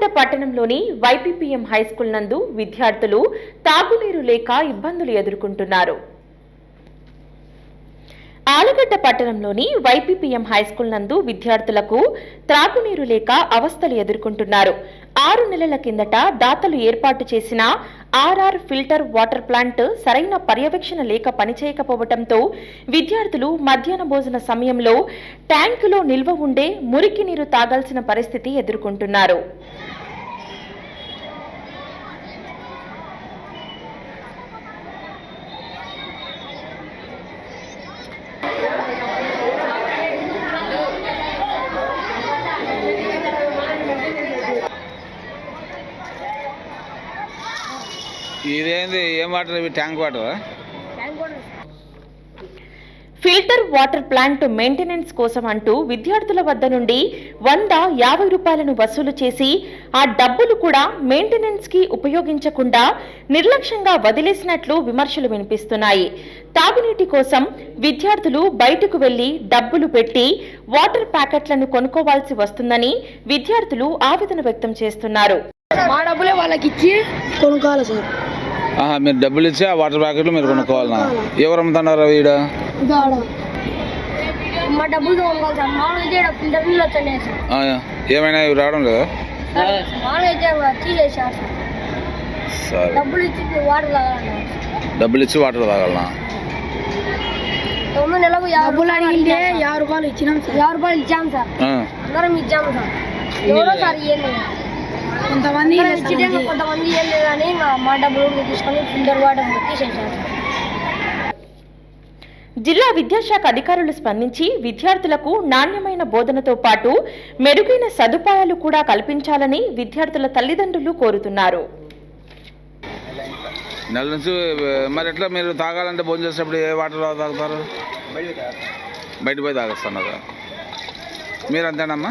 ఆలగడ్డ పట్టణంలోని వైపీపీఎం హైస్కూల్ నందు విద్యార్థులు తాగునీరు లేక ఇబ్బందులు ఎదుర్కొంటున్నారు. ఆలగడ్డ పట్టణంలోని వైపీపీఎం హైస్కూల్ నందు విద్యార్థులకు త్రాగునీరు లేక అవస్థలు ఎదుర్కొంటున్నారు. ఆరు నెలల కిందట దాతలు ఏర్పాటు చేసిన ఆర్ఆర్ ఫిల్టర్ వాటర్ ప్లాంట్ సరైన పర్యవేక్షణ లేక పనిచేయకపోవడంతో విద్యార్థులు మధ్యాహ్న భోజన సమయంలో ట్యాంకులో నిల్వ ఉండే మురికి నీరు తాగాల్సిన పరిస్థితి ఎదుర్కొంటున్నారు. ఇదేంది? ఏం వాటర్ ఇవి? Tank water? Filter water plant maintenance కోసం అంటూ విద్యార్థుల వద్ద నుండి వంద యాభై రూపాయలను వసూలు చేసి ఆ డబ్బులు కూడా మెయింటెనెన్స్కి ఉపయోగించకుండా నిర్లక్ష్యంగా వదిలేసినట్లు విమర్శలు వినిపిస్తున్నాయి. తాగునీటి కోసం విద్యార్థులు బయటకు వెళ్ళి డబ్బులు పెట్టి వాటర్ ప్యాకెట్లను కొనుక్కోవాల్సి వస్తుందని విద్యార్థులు ఆవేదన వ్యక్తం చేస్తున్నారు. మా డబ్బులే వాళ్ళకి ఇచ్చి కొనుక్కోవాలి సార్. మీరు డబ్బులు ఇచ్చి ఆ వాటర్ ప్యాకెట్లు మీరు కొనుక్కోవాలనా? ఎవరు అమ్ముతున్నారు వీడ ఏమైనా ఇవి రావడం లేదా? డబ్బులు ఇచ్చి వాటర్ తాగాలన్నారు డబ్బులు ఇచ్చి వాటర్ తాగాలనా? తొమ్మిది యాభై డబ్బులు అడిగింటే యాభై రూపాయలు ఇచ్చినాం సార్. యాభై రూపాయలు ఇచ్చాం సార్. ఆ, అందరం ఇచ్చాము సార్. ఎవరో సార్ లేదు కొంతమంది కొంతమంది ఏం లేదని మా డబ్బులు తీసుకొని ఫిల్టర్ వాటర్ తీసేసారు సార్ జిల్లా విద్యాశాఖ అధికారులు స్పందించి విద్యార్థులకు నాణ్యమైన బోధనతో పాటు మెరుగైన సదుపాయాలు కూడా కల్పించాలని విద్యార్థుల తల్లిదండ్రులు కోరుతున్నారు. నెల నుంచి ఆ, మరి ఎట్లా మీరు తాగాలంటే భోజనం చేసేటప్పుడు ఏ వాటర్ తాగుతారు? బయట పోయి తాగొస్తున్నారు మీరు అంతేనమ్మా